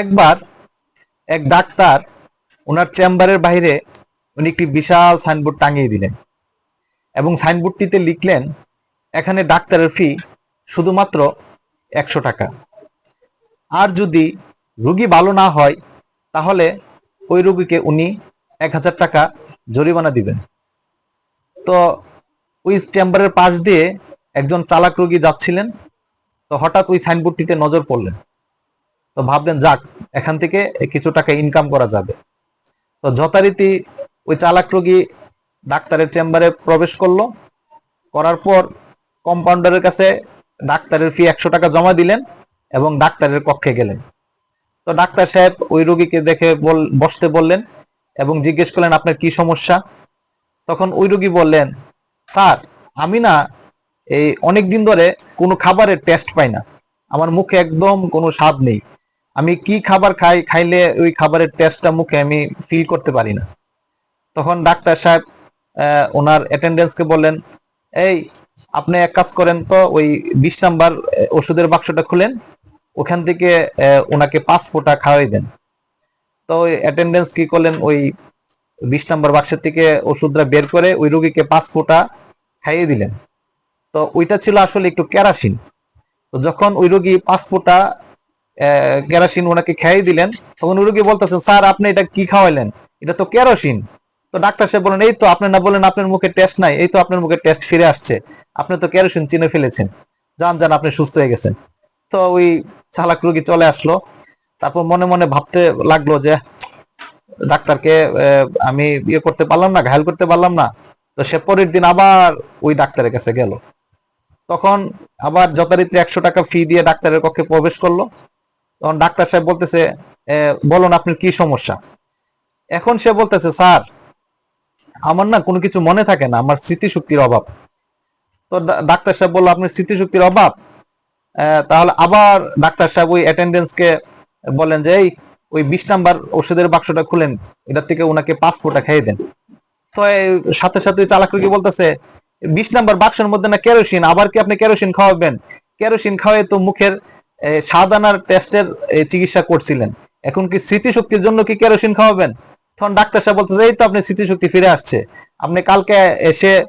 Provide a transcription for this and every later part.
একবার এক ডাক্তার ওনার চেম্বারের বাইরে উনি একটি বিশাল সাইনবোর্ড টাঙিয়ে দিলেন এবং সাইনবোর্ডটিতে লিখলেন, এখানে ডাক্তারের ফি শুধুমাত্র একশো টাকা। আর যদি রুগী ভালো না হয়, তাহলে ওই রুগীকে উনি এক হাজার টাকা জরিমানা দিবেন। তো ওই চেম্বারের পাশ দিয়ে একজন চালাক রুগী যাচ্ছিলেন, তো হঠাৎ ওই সাইনবোর্ডটিতে নজর পড়লেন। তো ভাবলেন, যাক, এখান থেকে কিছু টাকা ইনকাম করা যাবে। তো যথারীতি ওই চালাক রোগী ডাক্তারের চেম্বারে প্রবেশ করল। করার পর কম্পাউন্ডারের কাছে ডাক্তারের ফি একশো টাকা জমা দিলেন এবং ডাক্তারের কক্ষে গেলেন। তো ডাক্তার সাহেব ওই রোগীকে দেখে বল, বসতে বললেন এবং জিজ্ঞেস করলেন, আপনার কি সমস্যা? তখন ওই রোগী বললেন, স্যার, আমি না এই অনেক দিন ধরে কোনো খাবারের টেস্ট পাই না। আমার মুখে একদম কোনো স্বাদ নেই। আমি কি খাবার খাই, খাইলে ওই খাবারের টেস্টটা মুখে আমি ফিল করতে পারি না। তখন ডাক্তার সাহেব ওনার অ্যাটেন্ডেন্সকে বললেন, এই, আপনি এক কাজ করেন তো, ওই বিশ নাম্বার ওষুধের বাক্সটা খুলেন, ওখান থেকে ওনাকে পাঁচ ফোঁটা খাওয়াই দেন। তো ওই অ্যাটেন্ডেন্স কি করলেন, ওই বিশ নাম্বার বাক্সের থেকে ওষুধটা বের করে ওই রোগীকে পাঁচ ফোঁটা খাইয়ে দিলেন। তো ওইটা ছিল আসলে একটু কেরাসিন। তো যখন ওই রোগী পাঁচ ফোঁটা কেরাসিন ওনাকে খাইয়ে দিলেন। তখন রোগী বলতেছেন স্যার, আপনি এটা কি খাওয়াইলেন? এটা তো কেরোসিন। তো ডাক্তার সাহেব বলেন এই তো আপনি না বলেন আপনার মুখে টেস্ট নাই, এই তো আপনার মুখে টেস্ট ফিরে আসছে। আপনি তো কেরোসিন চিনে ফেলেছেন। যান যান, আপনি সুস্থ হয়ে গেছেন। তো ওই চালাক রোগী চলে আসলো। তারপর মনে মনে ভাবতে লাগল যে, ডাক্তারকে আমি ইয়ে করতে পারলাম না, ঘায়ল করতে পারলাম না। তো সে পরের দিন আবার ওই ডাক্তারের কাছে গেল। তখন আবার যথারীতি একশো টাকা ফি দিয়ে ডাক্তারের কক্ষে প্রবেশ করল। তখন ডাক্তার সাহেব বলতেছে বলুন আপনার কি সমস্যা? এখন সে বলতেছে, স্যার, আমার না কোনো কিছু মনে থাকে না, আমার স্মৃতিশক্তির অভাব। তো ডাক্তার সাহেব বলল, আপনার স্মৃতিশক্তির অভাব? তাহলে আবার ডাক্তার সাহেব ওই অ্যাটেন্ডেন্সকে বলেন যে, এই, ওই বিশ নাম্বার ওষুধের বাক্সটা খুলেন, এটার থেকে ওনাকে পাঁচ ফোঁটা খাইয়ে দেন। তো সাথে সাথে ওই চালাক রোগী বলতেছে, বিশ নাম্বার বাক্সের মধ্যে না কেরোসিন, আবার কি আপনি কেরোসিন খাওয়াবেন? কেরোসিন খাওয়াই তো মুখের সাদানার টেস্টের চিকিৎসা করছিলেন। এখন কি স্মৃতিশক্তির জন্য কি কেরোসিন খাওয়াবেন? তখন ডাক্তার সাহেব বলতেছে, এই তো আপনি স্মৃতিশক্তি ফিরে আসছে। আপনি কালকে এসে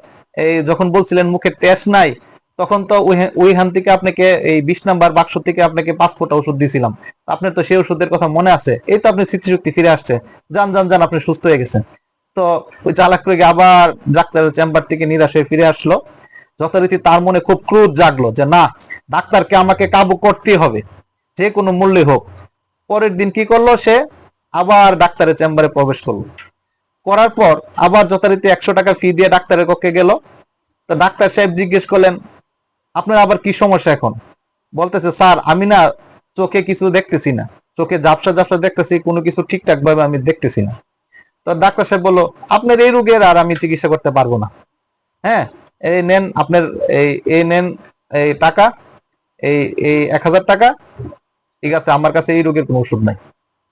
যখন বলছিলেন মুখে টেস্ট নাই, তখন তো ওই- ওইখান থেকে আপনাকে, এই বিশ নাম্বার বাক্স থেকে আপনাকে পাঁচ ফোঁটা ওষুধ দিয়েছিলাম আপনার তো সেই ওষুধের কথা মনে আছে। এই তো আপনি স্মৃতিশক্তি ফিরে আসছে। যান যান যান, আপনি সুস্থ হয়ে গেছেন। তো ওই চালাক রোগী আবার ডাক্তারের চেম্বার থেকে নিরাশ হয়ে ফিরে আসলো। যথারীতি তার মনে খুব ক্রোধ জাগলো যে, না, ডাক্তারকে আমাকে কাবু করতে হবে। যে কোনো মূল্যে হোক। পরের দিন কি করল সে? আবার ডাক্তারের চেম্বারে প্রবেশ করল। করার পর আবার যথারীতি একশো টাকা ফি দিয়ে ডাক্তারের কক্ষে গেল। তো ডাক্তার সাহেব জিজ্ঞেস করলেন, আপনার আবার কি সমস্যা এখন? বলতেছে, স্যার, আমি না চোখে কিছু দেখতেছি না। চোখে ঝাপসা ঝাপসা দেখতেছি, কোনো কিছু ঠিকঠাক ভাবে আমি দেখতেছি না। তো ডাক্তার সাহেব বলল, আপনার এই রোগের আর আমি চিকিৎসা করতে পারব না। হ্যাঁ এই নেন আপনার এই এই নেন এই টাকা, এই এই এক হাজার টাকা, ঠিক আছে, আমার কাছে এই রোগের কোনো ওষুধ নাই।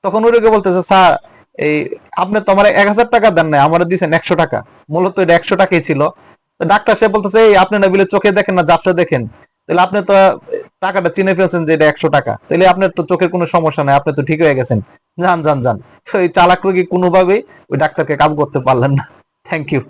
তখন ওই রোগী বলতেছে, স্যার, এই আপনি তো আমার এক হাজার টাকা দেন নাই, আমার দিয়েছেন একশো টাকা, মূলত এটা একশো টাকাই ছিল। ডাক্তার সাহেব বলতেছে, এই আপনি না বিলে চোখে দেখেন না জাপসা দেখেন। তাহলে আপনি তো টাকাটা চিনে ফেলছেন যে এটা একশো টাকা, তাহলে আপনার তো চোখের কোনো সমস্যা নাই, আপনি তো ঠিক হয়ে গেছেন। যান যান যান। তো এই চালাক রোগী কোনোভাবেই ওই ডাক্তারকে কাবু করতে পারলেন না। Thank you